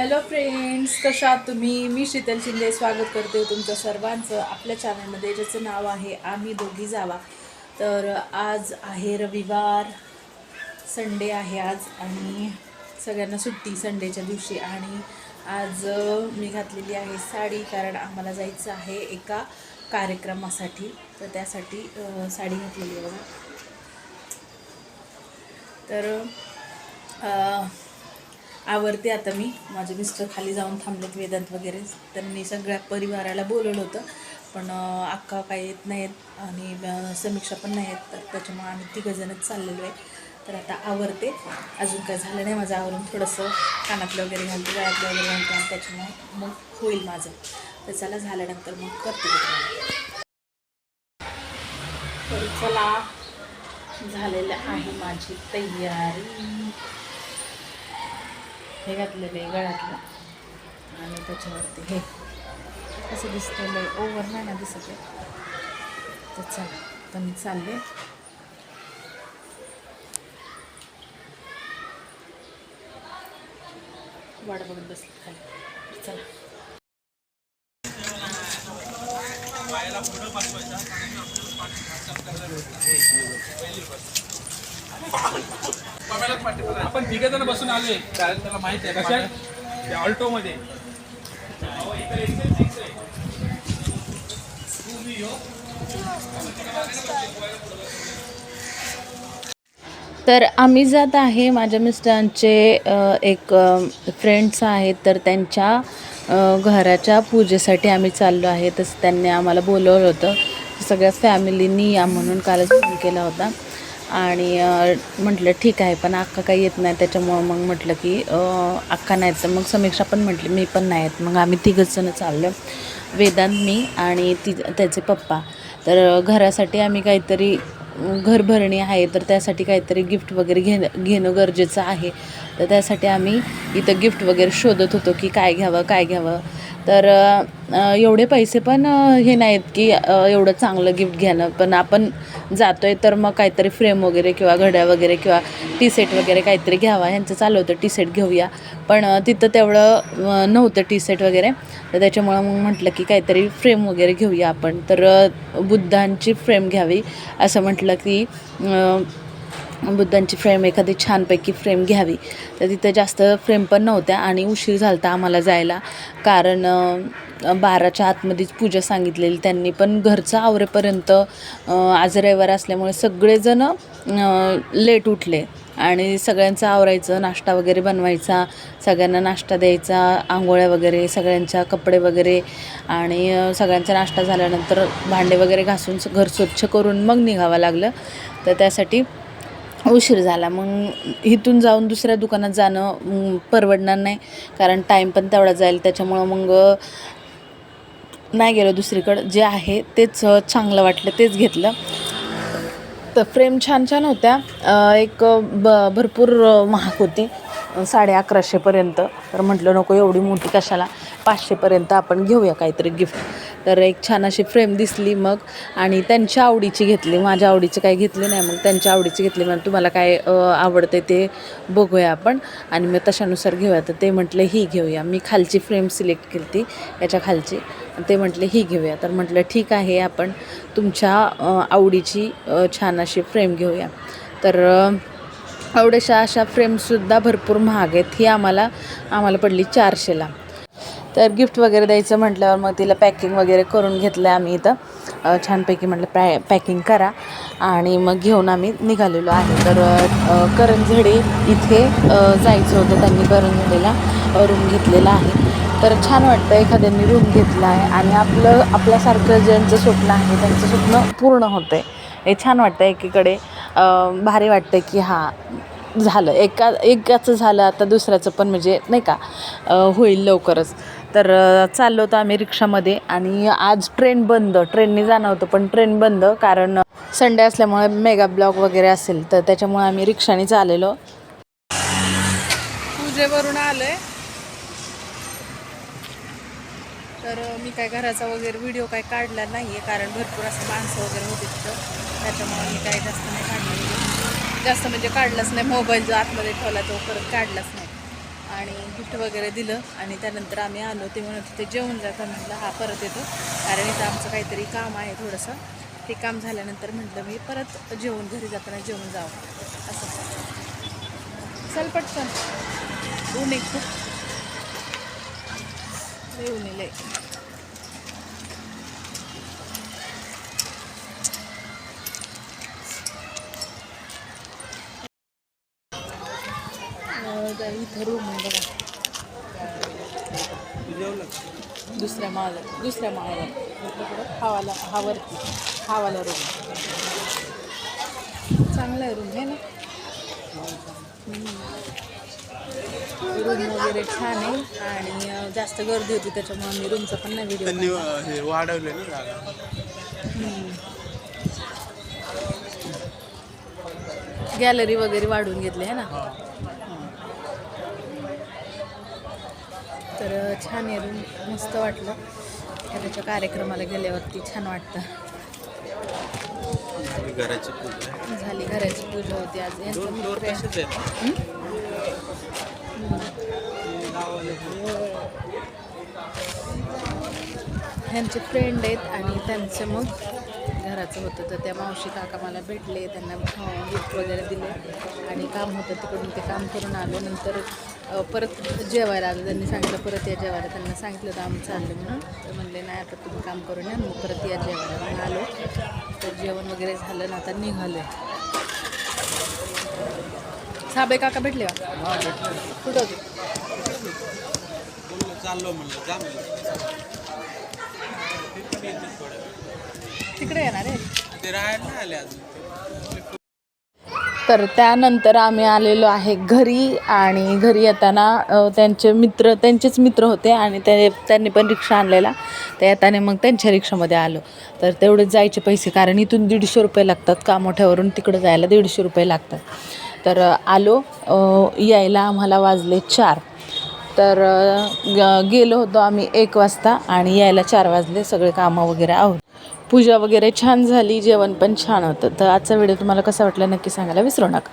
Hello friends कशा आहात तुम्ही? मी शीतल शिंदे. स्वागत करते हो तुमचं सर्वांचं आपल्या चॅनलमध्ये ज्याचं नाव आहे आम्ही दोघी जावा. तर आज आहे रविवार. संडे आहे आज आणि सगळ्यांना सुट्टी संडेच्या दिवशी. आणि आज मी घातलेली आहे साडी कारण आम्हाला जायचं आहे एका कार्यक्रमासाठी. तर त्यासाठी साडी घातलेली आहे बघा. तर आ, आवरते आता मी माझे मिस्टर खाली जाऊन थांबलेत वेदांत वगैरे. त्यांनी सगळ्या परिवाराला बोलवलं होतं. पण अक्का काय येत नाहीत आणि समीक्षा पण नाही आहेत. तर त्याच्यामुळे आम्ही तिघंजणच चाललेलो आहे. तर आता आवरते. अजून काय झालं नाही माझं आवरून थोडंसं कानातलं वगैरे घालते गळ्यातलं वगैरे घालते आणि त्याच्यामुळे मग होईल माझं. तर चला झाल्यानंतर मग करते तर चला झालेलं आहे माझी तयारी. हे घातलेलं आहे गळ्यातलं. आणि त्याच्यावरती हे. असं दिसतं आहे ओव्हर नाही ना दिसत आहे. तर चाल तर मी चालले. वाट बघत बसली खाली. चला. आपण तिघे जण बसून आलोय. कारण त्याला माहिती आहे. कशा ऑल्टो मध्ये तर आम्ही जात आहे माझ्या मिस्टरांचे एक फ्रेंड्स आहेत. तर त्यांच्या घराच्या पूजेसाठी आम्ही चाललो आहे. तसं त्यांनी आम्हाला बोलवलं होतं. सगळ्या फॅमिलीनी या म्हणून कालच फोन केला होता. आणि म्हटलं ठीक आहे पण अक्का काही येत नाही. त्याच्यामुळं मग म्हटलं की अक्का नाही तर मग समीक्षा पण म्हटली मी पण नाही येत. मग आम्ही तिघंजणं चाललो वेदांत मी आणि ती त्याचे पप्पा. तर घरासाठी आम्ही काहीतरी घर भरणी आहे तर त्यासाठी काहीतरी गिफ्ट वगैरे घेणं घेणं गरजेचं आहे. तर त्यासाठी आम्ही इथं गिफ्ट वगैरे शोधत होतो की काय घ्यावं काय घ्यावं. तर एवढे पैसे पण हे नाहीत की एवढं चांगलं गिफ्ट घेणं. पण आपण जातो आहे तर मग काहीतरी फ्रेम वगैरे किंवा घड्या वगैरे किंवा टी सेट वगैरे काहीतरी घ्यावा. ह्यांचं चालू होतं टी सेट घेऊया. पण तिथं तेवढं नव्हतं टी सेट वगैरे. तर त्याच्यामुळं मग म्हटलं की काहीतरी फ्रेम वगैरे घेऊया आपण. तर बुद्धांची फ्रेम घ्यावी. असं म्हटलं की बुद्धांची फ्रेम एखादी छानपैकी फ्रेम घ्यावी. तर तिथं जास्त फ्रेम पण नव्हत्या आणि उशीर झाला होता आम्हाला जायला. कारण बाराच्या आतमध्येच पूजा सांगितलेली. त्यांनी पण घरचं आवरेपर्यंत आज रविवार असल्यामुळे सगळेजण लेट उठले. आणि सगळ्यांचं आवरायचं नाश्ता वगैरे बनवायचा सगळ्यांना नाश्ता द्यायचा आंघोळ्या वगैरे सगळ्यांच्या कपडे वगैरे आणि सगळ्यांचा नाश्ता झाल्यानंतर भांडे वगैरे घासून घर स्वच्छ करून मग निघावं लागलं. तर त्यासाठी उशीर झाला. मग इथून जाऊन दुसऱ्या दुकानात जाणं परवडणार नाही. कारण टाईम पण तेवढा जाईल. त्याच्यामुळं मग नाही गेलो दुसरीकडं. जे आहे तेच चांगलं वाटलं तेच घेतलं. तर फ्रेम छान छान होत्या. एक ब भरपूर महाग होती. साडे अकराशेपर्यंत तर म्हटलं नको एवढी मोठी कशाला? पाचशेपर्यंत आपण घेऊया काहीतरी गिफ्ट तर एक छान अशी फ्रेम दिसली मग. आणि त्यांच्या आवडीची घेतली. माझ्या आवडीची काही घेतली नाही. मग त्यांच्या आवडीची घेतली. मग तुम्हाला काय आवडते ते बघूया आपण. आणि मग तशानुसार घेऊया. तर ते म्हटले ही घेऊया. मी खालची फ्रेम सिलेक्ट केली ती याच्या खालची. ते म्हटले ही घेऊया. तर म्हटलं ठीक आहे आपण तुमच्या आवडीची छान अशी फ्रेम घेऊया. तर आवडशा एवढ्याशा अशा फ्रेमसुद्धा भरपूर महाग आहेत. ही आम्हाला आम्हाला पडली चारशेला. तर गिफ्ट वगैरे द्यायचं म्हटल्यावर मग तिला पॅकिंग वगैरे करून घेतलं आहे आम्ही इथं. छानपैकी म्हटलं पॅ पॅकिंग करा. आणि मग घेऊन आम्ही निघालेलो आहे. तर करंजडे इथे जायचं होतं. त्यांनी करंजडेला रूम घेतलेला आहे. तर छान वाटतं एखाद्यांनी रूम घेतला आहे आणि आपलं आपल्यासारखं ज्यांचं स्वप्न आहे त्यांचं स्वप्न पूर्ण होतं आहे हे छान वाटतं एकीकडे. भारी वाटतं की हां झालं. एका एकाचं झालं आता दुसऱ्याचं पण म्हणजे नाही का? होईल लवकरच. तर चाललो होतो आम्ही रिक्षामध्ये आणि आज ट्रेन बंद. ट्रेनने जाणं होतं पण ट्रेन बंद कारण संडे असल्यामुळे मेगा ब्लॉक वगैरे असेल. तर त्याच्यामुळे आम्ही रिक्षानेच आलेलो पूजेवरून आलोय. तर मी काय घराचा वगैरे व्हिडिओ काय काढला नाही आहे कारण भरपूर असं माणसं वगैरे होते तिथं. त्याच्यामुळे मी काय जास्त नाही काढलं जास्त म्हणजे काढलंच नाही. मोबाईल जो आतमध्ये ठेवला तो परत काढलाच नाही. आणि गिफ्ट वगैरे दिलं आणि त्यानंतर आम्ही आलो. ते म्हणत होते जेवण जाता म्हटलं हा परत येतो. कारण इथं आमचं काहीतरी काम आहे थोडंसं. ते काम झाल्यानंतर म्हटलं मी परत जेवण घरी जाताना जेवण जावं. असं. चल पटकन. ऊन एक खूप. येऊन येईल इथं रूम आहे बघा. दुसऱ्या माळ्यावर दुसऱ्या माळ्यावर हावाला हावरती हावाला रूम चांगला आहे रूम आहे ना? रूम वगैरे छान आहे आणि जास्त गर्दी होती त्याच्यामुळे मी रूमचा पण नाही व्हिडिओ वाढवले गॅलरी वगैरे वाढवून घेतली आहे ना? तर छान रूम मस्त वाटलं. त्याच्या कार्यक्रमाला गेल्यावरती छान वाटतं. घराची पूजा. झाली घराची पूजा होती आज. ह्यांचे फ्रेंड आहेत आणि त्यांचं मग घराचं होतं. तर त्या मावशी काका मला भेटले त्यांना गिफ्ट वगैरे दिले आणि काम होतं तिकडून ते काम करून आलो नंतर परत जेवायला आलं त्यांनी सांगितलं परत या जेवायला. त्यांना सांगितलं तर आम्ही चाललं म्हणून. तर म्हणले नाही आता तुम्ही काम करून या मग परत या जेवायला. मग आलो. तर जेवण वगैरे झालं ना आता निघालं साबे काका भेटले का? कुठं होते? चाललो म्हणलं. तिकडे येणार आहे. ते राहायला आले अजून. तर त्यानंतर आम्ही आलेलो आहे घरी आणि घरी येताना त्यांचे मित्र त्यांचेच मित्र होते आणि ते त्यांनी पण रिक्षा आणलेला. ते येताना मग त्यांच्या रिक्षामध्ये आलो. तर तेवढेच जायचे पैसे कारण इथून दीडशे रुपये लागतात कामोठ्यावरून तिकडं जायला दीडशे रुपये लागतात. तर आलो. यायला आम्हाला वाजले चार. तर ग- गेलो होतो आम्ही एक वाजता आणि यायला चार वाजले. सगळे कामं वगैरे आहोत पूजा वगैरे छान झाली जेवण पण छान होतं. तर आजचा व्हिडिओ तुम्हाला कसा वाटला नक्की सांगायला विसरू नका.